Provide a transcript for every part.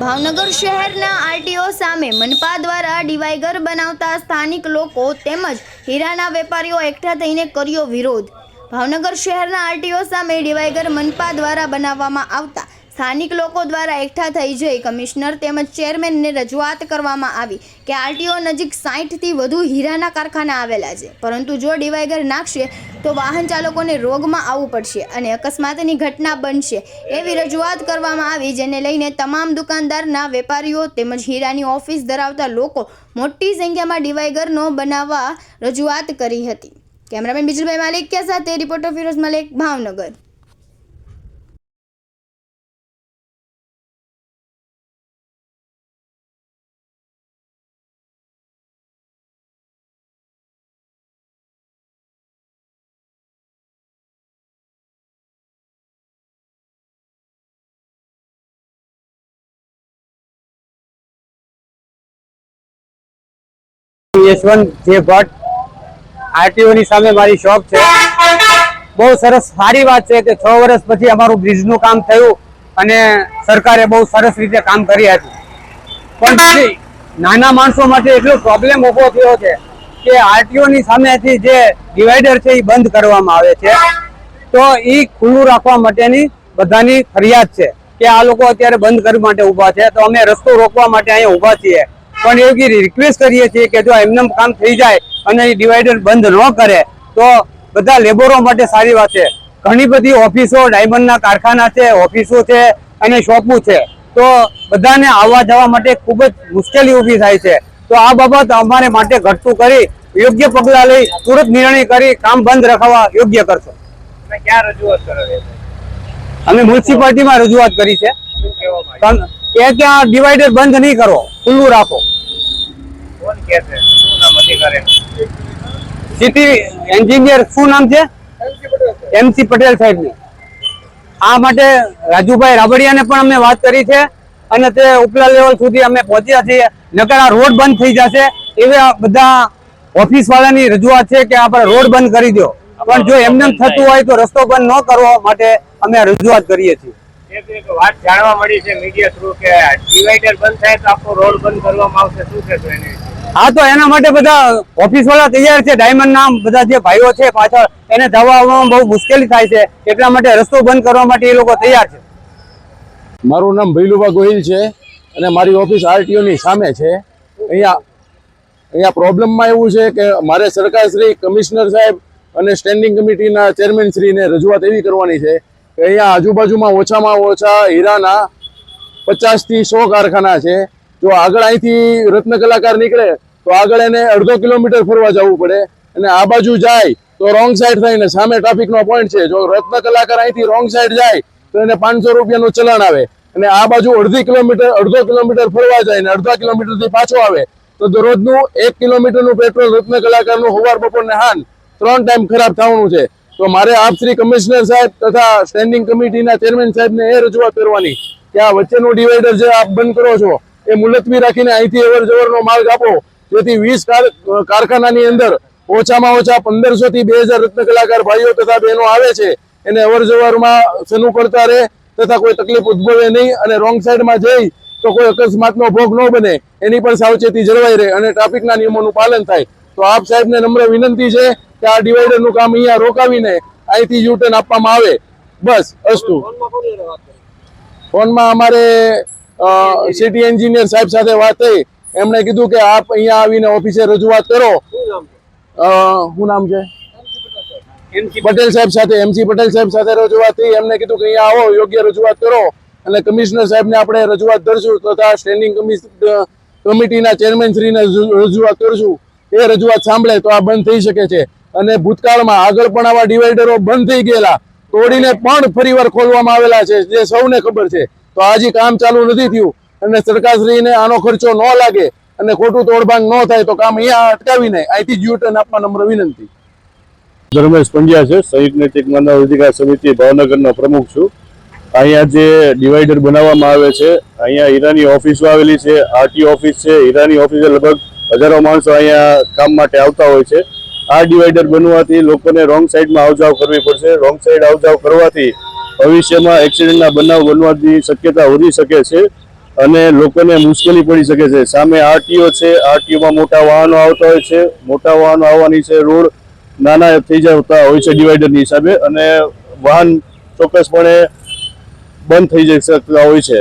ભાવનગર શહેરના આરટીઓ સામે મનપા દ્વારા ડિવાઈગર બનાવતા સ્થાનિક લોકો તેમજ હીરાના વેપારીઓ એકઠા થઈને કર્યો વિરોધ. ભાવનગર શહેરના આરટીઓ સામે ડિવાઈગર મનપા દ્વારા બનાવવામાં આવતા સ્થાનિક લોકો દ્વારા એકઠા થઈ જઈ કમિશનર તેમજ ચેરમેનને રજૂઆત કરવામાં આવી કે આરટીઓ નજીક સાહીઠથી વધુ હીરાના કારખાના આવેલા છે. પરંતુ જો ડિવાઈડર નાખશે, તો વાહન ચાલકોને રોગમાં આવવું પડશે અને અકસ્માતની ઘટના બનશે એવી રજૂઆત કરવામાં આવી, જેને લઈને તમામ દુકાનદારના વેપારીઓ તેમજ હીરાની ઓફિસ ધરાવતા લોકો મોટી સંખ્યામાં ડિવાઈગરનો બનાવવા રજૂઆત કરી હતી. કેમેરામેન બિજલભાઈ માલિકિયા સાથે રિપોર્ટર ફિરોઝ મલિક, ભાવનગર. યશવંત જે ભટ્ટ આરટીઓની સામે મારી શોપ છે. બહુ સરસ સારી વાત છે કે છ વર્ષ પછી અમારું બ્રિજનું કામ થયું અને સરકારે બહુ સરસ રીતે કામ કરી હતું પણ નાના માણસો માટે એટલો પ્રોબ્લેમ ઊભો થયો છે કે આરટીઓ ની સામેથી જે ડિવાઈડર છે એ બંધ કરવામાં આવે છે. તો એ ખુલ્લું રાખવા માટેની બધાની ફરિયાદ છે કે આ લોકો અત્યારે બંધ કરવા માટે ઊભા છે. તો અમે રસ્તો રોકવા માટે અહીંયા ઊભા છીએ. પણ એવી રિક્વેસ્ટ કરીએ છીએ કે જો એમનેમ કામ થઈ જાય અને એ ડિવાઈડર બંધ ન કરે તો બધા લેબરો માટે સારી વાત છે. ઘણી બધી ઓફિસો ડાયમંડના કારખાના છે ઓફિસો છે અને શોપો છે. તો બધાને આવવા જવા માટે ખૂબ જ મુશ્કેલી ઊભી થાય છે. તો આ બાબત અમારે માટે ઘટતું કરી યોગ્ય પગલાં લઈ તુરંત નિર્ણય કરી કામ બંધ રખાવવા યોગ્ય કરશો. ક્યાં રજૂઆત કરો અમે મ્યુનિસિપાલિટીમાં રજૂઆત કરી છે. એ ત્યાં ડિવાઈડર બંધ નહીં કરો ખુલ્લું રાખો. કોણ છે? શું નામ અધિકારી સિટી એન્જિનિયર શું નામ છે? એમસી પટેલ સાહેબ ને આ માટે રાજુભાઈ રાબડિયાને પણ અમે વાત કરી છે અને તે ઉપલા લેવલ સુધી અમે પહોંચ્યા છીએ. નકર આ રોડ બંધ થઈ જશે એવા બધા ઓફિસ વાળાની રજૂઆત છે કે આપણે રોડ બંધ કરી દો. પણ જો એમને થતું હોય તો રસ્તો બંધ ન કરવા માટે અમે રજૂઆત કરીએ છીએ. વાત જાણવા મળી છે મીડિયા થ્રુ કે ડિવાઈડર બંધ થાય તો આખો રોડ બંધ કરવામાં આવશે. શું કહેશો એની? હા તો એના માટે બધા ઓફિસ વાળા તૈયાર છે. ડાયમંડ ના બધા જે ભાઈઓ છે પાછળ, એને જવા આવવામાં બહુ મુશ્કેલી થાય છે. એટલા માટે રસ્તો બંધ કરવા માટે એ લોકો તૈયાર છે. મારું નામ ભૈલુભા ગોહિલ છે અને મારી ઓફિસ આરટીઓ ની સામે છે. અહીંયા અહીંયા પ્રોબ્લેમમાં એવું છે કે મારે સરકાર શ્રી, કમિશનર સાહેબ અને સ્ટેન્ડિંગ કમિટીના ચેરમેન શ્રીને રજૂઆત એવી કરવાની છે કે અહીંયા આજુબાજુમાં ઓછામાં ઓછા હીરાના પચાસથી સો કારખાના છે. જો આગળ અહીંથી રત્ન કલાકાર નીકળે, તો આગળ એને અડધો કિલોમીટર ફરવા જવું પડે. અને આ બાજુ જાય, તો રોંગ સાઈડ થઈને સામે ટ્રાફિકનો પોઈન્ટ છે. જો રત્ન કલાકાર અહીંથી રોંગ સાઈડ જાય, તો એને પાંચસો રૂપિયાનું ચલણ આવે. અને આ બાજુ અડધી કિલોમીટર, અડધો કિલોમીટર ફરવા જાય ને અડધા કિલોમીટરથી પાછો આવે, તો દરરોજનું એક કિલોમીટરનું પેટ્રોલ રત્ન કલાકારનું સવાર બપોરને હાન ત્રણ ટાઈમ ખરાબ થવાનું છે. તો મારે આપ શ્રી કમિશનર સાહેબ તથા સ્ટેન્ડિંગ કમિટીના ચેરમેન સાહેબને એ રજૂઆત કરવાની કે આ વચ્ચેનું ડિવાઈડર જે આપ બંધ કરો છો એ મુલતવી રાખીને અહીંથી અવર જવરનો માર્ગ આપો. જેથી વીસ કારખાનાની અંદર ઓછામાં ઓછા પંદરસો થી બે હજાર રત્ન કલાકાર ભાઈઓ તથા બહેનો આવે છે. એને અવર જવરમાં સનું કરતા રહે તથા કોઈ તકલીફ ઉદ્ભવે નહીં અને રોંગ સાઈડમાં જઈ તો કોઈ અકસ્માતનો ભોગ ન બને. એની પણ સાવચેતી જળવાઈ રહે અને ટ્રાફિકના નિયમોનું પાલન થાય. તો આપ સાહેબને નમ્ર વિનંતી છે કે આ ડિવાઈડરનું કામ અહીંયા રોકાવીને અહીંથી યુટર્ન આપવામાં આવે. બસ અસ્તુ. ફોનમાં અમારે સિટી એન્જિનિયર સાહેબ સાથે વાત થઈ. એમણે કીધું કે આપ અહીંયા આવીને ઓફિસે રજૂઆત કરો. શું નામ છે? પટેલ સાહેબ સાથે એમસી પટેલ સાહેબ સાથે રજૂઆત થઈ. એમને કીધું કે અહીંયા આવો, યોગ્ય રજૂઆત કરો. અને કમિશનર સાહેબને આપણે રજૂઆત કરશું તથા સ્ટેન્ડિંગ કમિટીના ચેરમેન શ્રીને રજૂઆત કરશું. એ રજૂઆત સાંભળે તો આ બંધ થઈ શકે છે. અને ભૂતકાળમાં આગળ પણ આવા ડિવાઈડરો બંધ થઈ ગયેલા. તોડીને પણ ફરીવાર ખોલવામાં આવેલા છે, જે સૌને ખબર છે. તો હજી કામ ચાલુ નથી થયું. અને સરકારશ્રીને આનો ખર્ચો ન લાગે અને ખોટું તોડભાંગ ન થાય તો કામ અહીંયા અટકાવીને અહીંથી યુટર્ન આપવા નમ્ર વિનંતી. ધર્મેશ પંડ્યા છે. સંયુક્ત નૈતિક માનવ અધિકાર સમિતિ ભાવનગરનો પ્રમુખ છું. અહીંયા જે ડિવાઈડર બનાવવામાં આવે છે, અહીંયા હીરાની ઓફિસો આવેલી છે, આરટી ઓફિસ છે. હીરાની ઓફિસે લગભગ હજારો માણસો અહીંયા કામ માટે આવતા હોય છે. આ ડિવાઈડર બનવાથી લોકોને રોંગ સાઈડમાં આવજાવ કરવી પડશે. રોંગ સાઈડ આવજાવ કરવાથી ભવિષ્યમાં એક્સિડન્ટના બનાવ બનવાની શક્યતા વધી શકે છે અને લોકોને મુશ્કેલી પડી શકે છે. સામે આરટીઓ છે, આરટીઓમાં મોટા વાહનો આવતા હોય છે. મોટા વાહનો આવવાની છે, રોડ નાના થઈ જતા હોય છે ડિવાઈડરની હિસાબે અને વાહન ચોક્કસપણે બંધ થઈ જઈ શકતા હોય છે.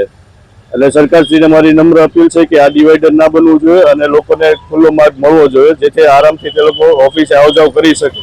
એટલે સરકારશ્રીને મારી નમ્ર અપીલ છે કે આ ડિવાઈડર ના બનવું જોઈએ અને લોકોને ખુલ્લો માર્ગ મળવો જોઈએ, જેથી આરામથી તે લોકો ઓફિસે આવ જાવ કરી શકે.